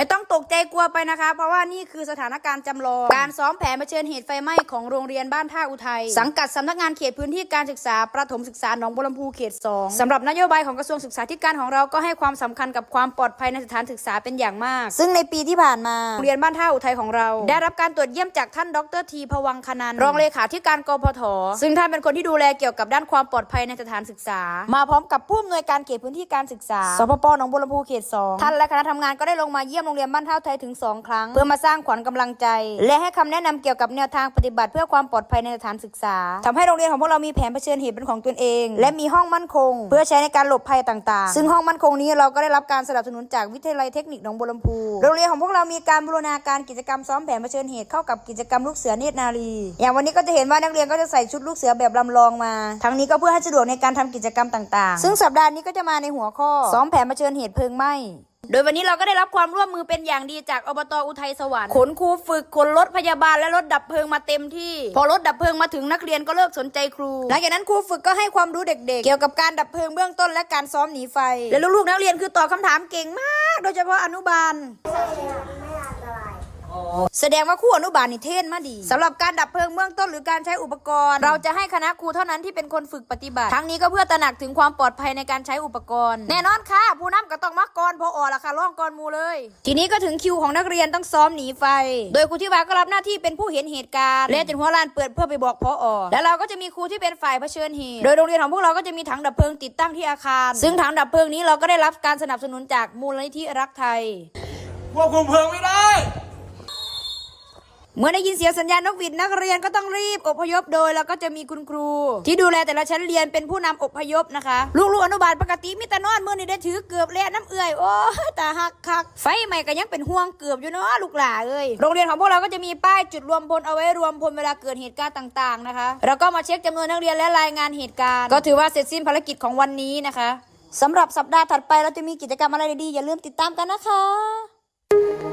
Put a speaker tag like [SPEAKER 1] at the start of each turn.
[SPEAKER 1] ไม่ต้องตกใจกลัวไปนะคะ เพราะว่านี่คือสถานการณ์จำลอง การซ้อมแผนเผชิญเหตุไฟไหม้ของโรงเรียนบ้านท่าอุทัย สังกัดสำนักงานเขตพื้นที่การศึกษาประถมศึกษาหนองบัวลำพูเขต 2สำหรับนโยบายของกระทรวงศึกษาธิการของเราก็ให้ความสำคัญกับความปลอดภัยในสถานศึกษาเป็นอย่างมาก ซึ่งในปีที่ผ่านมาโรงเรียนบ้านท่าอุทัยของเรา ได้รับการตรวจเยี่ยมจากท่านดรทีพวังคนันท์รองเลขาธิการกพทซึ่งท่านเป็นคนที่ดูแลเกี่ยวกับด้านความปลอดภัยในสถานศึกษา มาพร้อมกับผู้อำนวยการเขตพื้นที่การศึกษาสปปหนองบัวลำพูเขต 2 ท่านและคณะทำงานก็ได้ลงมาเยี่ยมโรงเรียนบ้านท่าอุทัยถึง 2 ครั้ง เพื่อมาสร้างขวัญกำลังใจ และให้คำแนะนำเกี่ยวกับแนวทางปฏิบัติเพื่อความปลอดภัยในสถานศึกษาทำให้โรงเรียนของพวกเรามีแผนเผชิญเหตุเป็นของตนเอง และมีห้องมั่นคง เพื่อใช้ในการหลบภัยต่างๆ ซึ่งห้องมั่นคงนี้เราก็ได้รับการสนับสนุนจากวิทยาลัยเทคนิคหนองบัวลำพูโรงเรียนของพวกเรามีการบูรณาการกิจกรรมซ้อมแผนเผชิญเหตุเข้ากับกิจกรรมลูกเสือเนตรนารี อย่างวันนี้ก็จะเห็นว่านักเรียนก็จะใส่ชุดลูกเสือแบบลำลองมา ทั้งนี้ก็เพื่อให้สะดวกในการทำกิจกรรมต่างๆ ซึ่งสัปดาห์นี้ก็จะมาในหัวข้อซ้อมแผนเผชิญเหตุเพลิงไหม้ โดยวันนี้เราก็ได้รับความร่วมมือเป็นอย่างดีจากอบตอุทัยสวรรค์ขนครูฝึกขนรถพยาบาลและรถดับเพลิงมาเต็มที่ พอรถดับเพลิงมาถึงนักเรียนก็เลิกสนใจครู หลังจากนั้นครูฝึกก็ให้ความรู้เด็กๆ เกี่ยวกับการดับเพลิงเบื้องต้นและการซ้อมหนีไฟ และลูกๆนักเรียนคือตอบคำถามเก่งมาก โดยเฉพาะอนุบาล แสดงว่าครูอนุบาลนี่เทศมาดีสำหรับการดับเพลิงเบื้องต้นหรือการใช้อุปกรณ์ เราจะให้คณะครูเท่านั้นที่เป็นคนฝึกปฏิบัติ ทั้งนี้ก็เพื่อตระหนักถึงความปลอดภัยในการใช้อุปกรณ์ แน่นอนค่ะ ผู้นำก็ต้องมักกรพออละค่ะร้องกรมูเลย ทีนี้ก็ถึงคิวของนักเรียนต้องซ้อมหนีไฟ โดยครูที่วาก็รับหน้าที่เป็นผู้เห็นเหตุการณ์และจนหัวลานเปิดเพื่อไปบอกพออแล้วเราก็จะมีครูที่เป็นฝ่ายเผชิญเหตุโดยโรงเรียนของพวกเราก็จะมีถังดับเพลิงติดตั้งที่อาคาร ซึ่งถังดับเพลิงนี้เราก็ได้รับการสนับสนุนจากมูลนิธิรักไทย
[SPEAKER 2] ควบคุมเพลิงไม่ได้
[SPEAKER 1] เมื่อได้ยินเสียงสัญญาณนกหวีดนักเรียนก็ต้องรีบอพยพโดย แล้วก็จะมีคุณครู ที่ดูแลแต่ละชั้นเรียนเป็นผู้นำอพยพนะคะ ลูกๆอนุบาลปกติมีแต่นอนเมื่อนี่ได้ถือเกือบแล้วน้ำเอื่อยโอ้ยตาหักคักไฟใหม่ก็ยังเป็นห่วงเกือบอยู่เนาะลูกหล่าเอ้ยโรงเรียนของพวกเราก็จะมีป้ายจุดรวมพลเอาไว้รวมพลเวลาเกิดเหตุการณ์ต่าง ๆนะคะแล้วก็มาเช็คจำนวนนักเรียนและรายงานเหตุการณ์ ก็ถือว่าเสร็จสิ้นภารกิจของวันนี้นะคะสำหรับสัปดาห์ถัดไปเราจะมีกิจกรรมอะไรดีๆอย่าลืมติดตามกันนะคะ